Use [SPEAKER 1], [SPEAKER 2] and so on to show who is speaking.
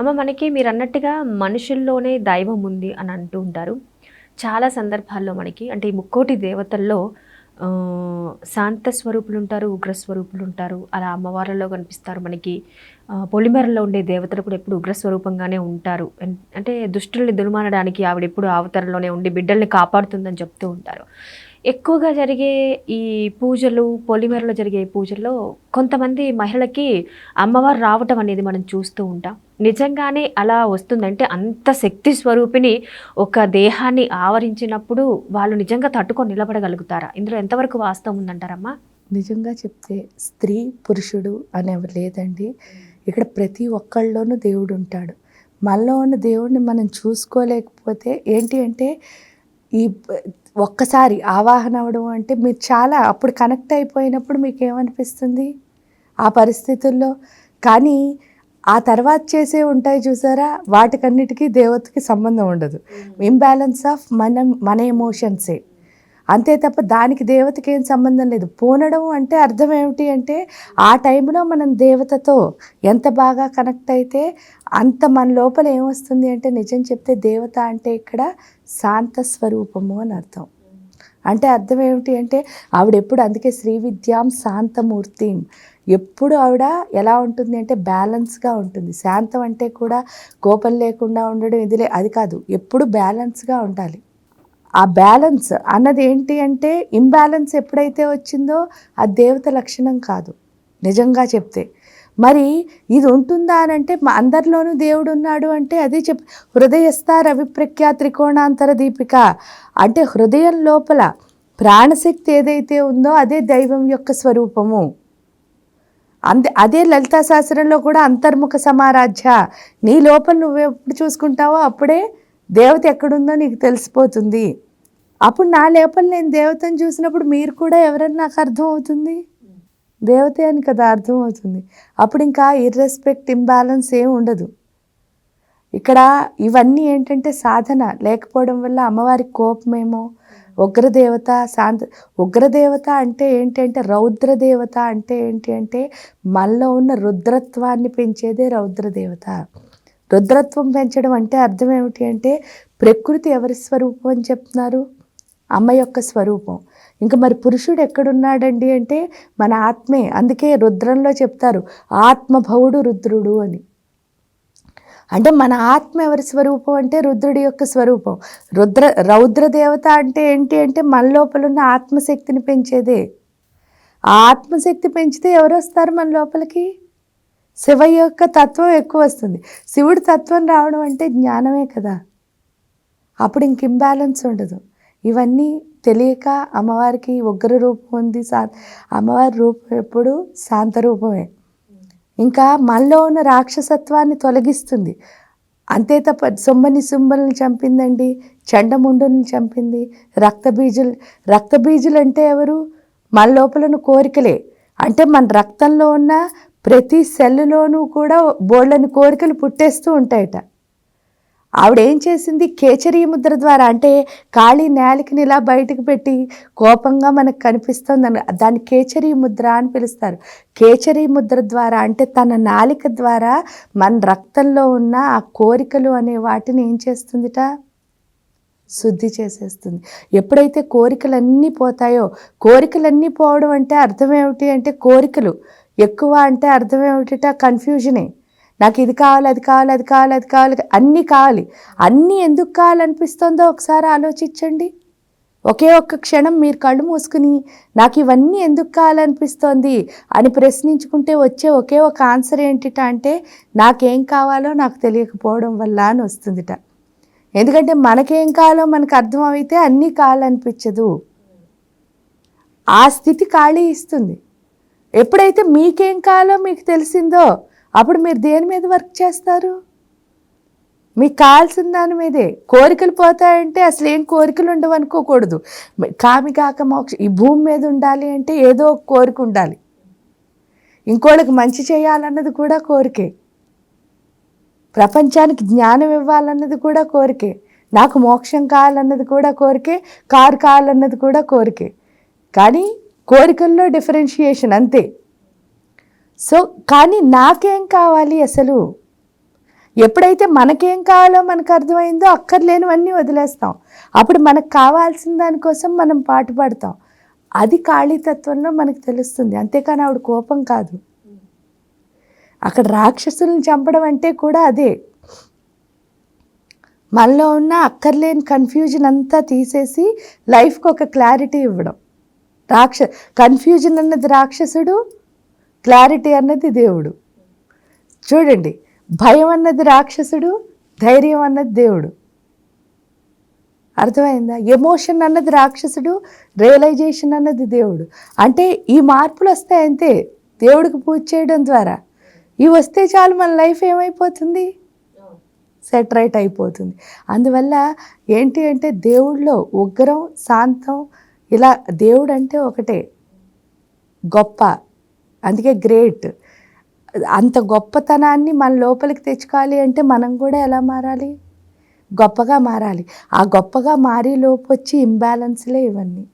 [SPEAKER 1] అమ్మ మనకి మీరు అన్నట్టుగా మనుషుల్లోనే దైవం ఉంది అని అంటూ ఉంటారు. చాలా సందర్భాల్లో మనకి అంటే ఈ ముక్కోటి దేవతల్లో శాంత స్వరూపులు ఉంటారు ఉగ్ర స్వరూపులు ఉంటారు. అలా అమ్మవారిలో కనిపిస్తారు మనకి. ఆ, పొలిమేరలో ఉండే దేవతలు కూడా ఎప్పుడు ఉగ్ర స్వరూపంగానే ఉంటారు. అంటే దుష్టుల్ని దుర్మానడానికి ఆవిడ ఎప్పుడు అవతారంలోనే ఉండి బిడ్డల్ని కాపాడుతుందని చెప్తూ ఉంటారు. ఎక్కువగా జరిగే ఈ పూజలు పొలిమేరలో జరిగే పూజల్లో కొంతమంది మహిళకి అమ్మవారు రావటం అనేది మనం చూస్తూ ఉంటాం. నిజంగానే అలా వస్తుందంటే అంత శక్తి స్వరూపిణి ఒక దేహాన్ని ఆవరించినప్పుడు వాళ్ళు నిజంగా తట్టుకొని నిలబడగలుగుతారా? ఇందులో ఎంతవరకు వాస్తవం ఉందంటారమ్మా?
[SPEAKER 2] నిజంగా చెప్తే స్త్రీ పురుషుడు అనేవి లేదండి. ఇక్కడ ప్రతి ఒక్కళ్ళలోనూ దేవుడు ఉంటాడు. మనలో ఉన్న దేవుడిని మనం చూసుకోలేకపోతే ఏంటి అంటే ఈ ఒక్కసారి ఆవాహన అవ్వడం అంటే మీరు చాలా అప్పుడు కనెక్ట్ అయిపోయినప్పుడు మీకు ఏమనిపిస్తుంది ఆ పరిస్థితుల్లో. కానీ ఆ తర్వాత చేసే ఉంటాయి చూసారా? వాటికన్నిటికీ దేవతకి సంబంధం ఉండదు. ఇంబ్యాలెన్స్ ఆఫ్ మన మన ఎమోషన్సే అంతే తప్ప దానికి దేవతకి ఏం సంబంధం లేదు. పోనడం అంటే అర్థం ఏమిటి అంటే ఆ టైంలో మనం దేవతతో ఎంత బాగా కనెక్ట్ అయితే అంత మన లోపల ఏమొస్తుంది అంటే నిజం చెప్తే దేవత అంటే ఇక్కడ శాంత స్వరూపము అని అర్థం. అంటే అర్థం ఏమిటి అంటే ఆవిడ ఎప్పుడు అందుకే శ్రీ విద్యాం శాంతమూర్తి. ఎప్పుడు ఆవిడ ఎలా ఉంటుంది అంటే బ్యాలెన్స్గా ఉంటుంది. శాంతం అంటే కూడా కోపం లేకుండా ఉండడం ఇదిలే అది కాదు. ఎప్పుడు బ్యాలెన్స్గా ఉండాలి. ఆ బ్యాలెన్స్ అన్నది ఏంటి అంటే ఇంబ్యాలెన్స్ ఎప్పుడైతే వచ్చిందో ఆ దేవత లక్షణం కాదు. నిజంగా చెప్తే. మరి ఇది ఉంటుందా అని అంటే మా అందరిలోనూ దేవుడు ఉన్నాడు అంటే అదే చెప్ హృదయస్థ రవిప్రఖ్యా త్రికోణాంతర దీపిక. అంటే హృదయం లోపల ప్రాణశక్తి ఏదైతే ఉందో అదే దైవం యొక్క స్వరూపము. అంతే అదే లలితా శాస్త్రంలో కూడా అంతర్ముఖ సమారాధ్య. నీ లోపల నువ్వు ఎప్పుడు చూసుకుంటావో అప్పుడే దేవత ఎక్కడుందో నీకు తెలిసిపోతుంది. అప్పుడు నా లోపల నేను దేవతను చూసినప్పుడు మీరు కూడా ఎవరని నాకు అర్థం అవుతుంది దేవతే అని కదా అర్థం అవుతుంది అప్పుడు ఇంకా ఇర్రెస్పెక్ట్ ఇంబ్యాలెన్స్ ఏం ఉండదు. ఇక్కడ ఇవన్నీ ఏంటంటే సాధన. లేకపోవడం వల్ల అమ్మవారి కోపమేమో? ఉగ్రదేవత శాంత ఉగ్రదేవత అంటే ఏంటంటే రౌద్రదేవత అంటే ఏంటి అంటే మనలో ఉన్న రుద్రత్వాన్ని పెంచేదే రౌద్రదేవత. రుద్రత్వం పెంచడం అంటే అర్థం ఏమిటి అంటే ప్రకృతి ఎవరి స్వరూపం అని చెప్తున్నారు? అమ్మ యొక్క స్వరూపం. ఇంకా మరి పురుషుడు ఎక్కడున్నాడండి అంటే మన ఆత్మే. అందుకే రుద్రంలో చెప్తారు ఆత్మభవుడు రుద్రుడు అని. అంటే మన ఆత్మ ఎవరి స్వరూపం అంటే రుద్రుడి యొక్క స్వరూపం. రుద్ర రౌద్ర దేవత అంటే ఏంటి అంటే మన లోపల ఉన్న ఆత్మశక్తిని పెంచేదే. ఆ ఆత్మశక్తి పెంచితే ఎవరు వస్తారు మన లోపలికి? శివ యొక్క తత్వం ఎక్కువ వస్తుంది. శివుడి తత్వం రావడం అంటే జ్ఞానమే కదా. అప్పుడు ఇంక ఇంబ్యాలెన్స్ ఉండదు. ఇవన్నీ తెలియక అమ్మవారికి ఉగ్ర రూపం ఉంది. సా అమ్మవారి రూపం ఎప్పుడు శాంత రూపమే. ఇంకా మనలో ఉన్న రాక్షసత్వాన్ని తొలగిస్తుంది. అంతే తప్ప సొమ్మని సుంబల్ని చంపిందండి చండముండుని చంపింది రక్తబీజులు రక్తబీజులు అంటే ఎవరు? మన లోపల కోరికలే. అంటే మన రక్తంలో ఉన్న ప్రతి సెల్లులోనూ కూడా బోళ్ళని కోరికలు పుట్టేస్తూ ఉంటాయట. ఆవిడ ఏం చేసింది? కేచరీ ముద్ర ద్వారా అంటే ఖాళీ నేలకిని ఇలా బయటకు పెట్టి కోపంగా మనకు కనిపిస్తుంది దాన్ని కేచరీ ముద్ర అని పిలుస్తారు. కేచరీ ముద్ర ద్వారా అంటే తన నాలిక ద్వారా మన రక్తంలో ఉన్న ఆ కోరికలు అనే వాటిని ఏం చేస్తుందిట? శుద్ధి చేసేస్తుంది. ఎప్పుడైతే కోరికలన్నీ పోతాయో కోరికలన్నీ పోవడం అంటే అర్థం ఏమిటి అంటే కోరికలు. ఎక్కువ అంటే అర్థం ఏమిటిట కన్ఫ్యూజనే నాకు ఇది కావాలి అది కావాలి అది కావాలి అది కావాలి అన్నీ కావాలి. అన్నీ ఎందుకు కావాలనిపిస్తుందో ఒకసారి ఆలోచించండి. ఒకే ఒక్క క్షణం మీరు కళ్ళు మూసుకుని నాకు ఇవన్నీ ఎందుకు కావాలనిపిస్తోంది అని ప్రశ్నించుకుంటే వచ్చే ఒకే ఒక ఆన్సర్ ఏంటిట అంటే నాకేం కావాలో నాకు తెలియకపోవడం వల్ల అని వస్తుందిట. ఎందుకంటే మనకేం కావాలో మనకు అర్థం అన్నీ కావాలనిపించదు. ఆ స్థితి ఖాళీ ఇస్తుంది. ఎప్పుడైతే మీకేం కావాలో మీకు తెలిసిందో అప్పుడు మీరు దేని మీద వర్క్ చేస్తారు? మీకు కావాల్సిన దాని మీదే కోరికలు పోతాయంటే అసలు ఏం కోరికలు ఉండవు అనుకోకూడదు. కామి కాక మోక్ష ఈ భూమి మీద ఉండాలి అంటే ఏదో ఒక కోరిక ఉండాలి. ఇంకోళ్ళకి మంచి చేయాలన్నది కూడా కోరికే. ప్రపంచానికి జ్ఞానం ఇవ్వాలన్నది కూడా కోరికే. నాకు మోక్షం కావాలన్నది కూడా కోరికే. కారు కావాలన్నది కూడా కోరికే. కానీ కోరికల్లో డిఫరెన్షియేషన్ అంతే. సో కానీ నాకేం కావాలి అసలు? ఎప్పుడైతే మనకేం కావాలో మనకు అర్థమైందో అక్కర్లేనివన్నీ వదిలేస్తాం. అప్పుడు మనకు కావాల్సిన దానికోసం మనం పాటు పాడతాం. అది ఖాళీతత్వంలో మనకు తెలుస్తుంది. అంతేకాని ఆవిడ కోపం కాదు. అక్కడ రాక్షసులను చంపడం అంటే కూడా అదే. మనలో ఉన్న అక్కర్లేని కన్ఫ్యూజన్ అంతా తీసేసి లైఫ్కి ఒక క్లారిటీ ఇవ్వడం. రాక్ష కన్ఫ్యూజన్ అన్నది రాక్షసుడు క్లారిటీ అన్నది దేవుడు. చూడండి భయం అన్నది రాక్షసుడు ధైర్యం అన్నది దేవుడు. అర్థమైందా? ఎమోషన్ అన్నది రాక్షసుడు రియలైజేషన్ అన్నది దేవుడు. అంటే ఈ మార్పులు వస్తాయి అంతే. దేవుడికి పూజ చేయడం ద్వారా. ఇవి వస్తే చాలు మన లైఫ్ ఏమైపోతుంది? సెటరైట్ అయిపోతుంది. అందువల్ల ఏంటి అంటే దేవుళ్ళో ఉగ్రం శాంతం ఇలా దేవుడు అంటే ఒకటే గొప్ప. అందుకే గ్రేట్. అంత గొప్పతనాన్ని మన లోపలికి తెచ్చుకోవాలి అంటే మనం కూడా ఎలా మారాలి? గొప్పగా మారాలి. ఆ గొప్పగా మారే లోపు వచ్చి ఇంబ్యాలెన్స్లే ఇవన్నీ.